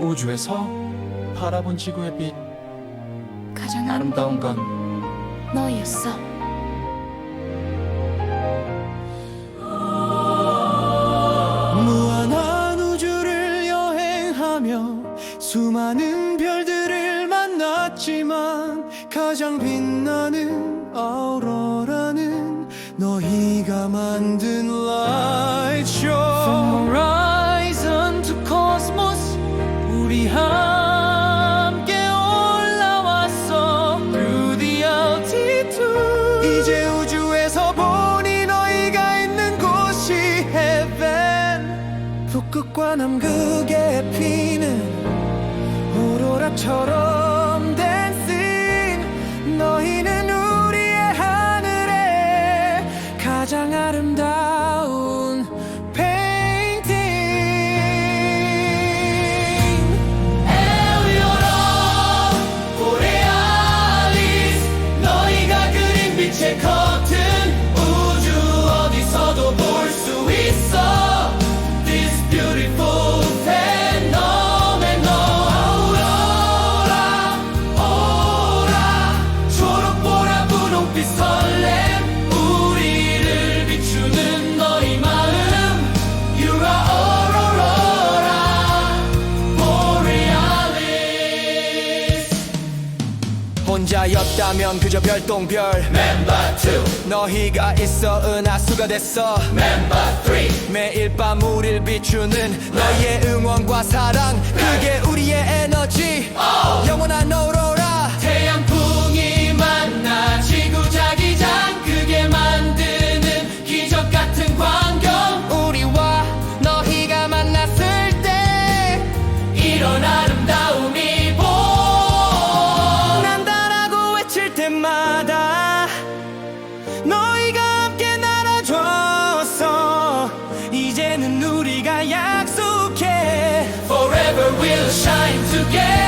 우주에서 바라본 지구의 빛 가장 아름다운 건 너였어. 무한한 우주를 여행하며 수많은 별들을 만났지만 가장 빛나는 아우로라는 너희가 만든 light 남극에 피는 오로라처럼 댄싱 너희는 우리의 하늘에 가장 아름다운 혼자였다면 그저 별똥별. Member 2 너희가 있어 은하수가 됐어. Member 3 매일 밤 우릴 비추는 너희의 응원과 사랑. 그게 우리의 에너지. 영원한 오로 때마다 너희가 함께 날아줬어 이제는 우리가 약속해 Forever we'll shine together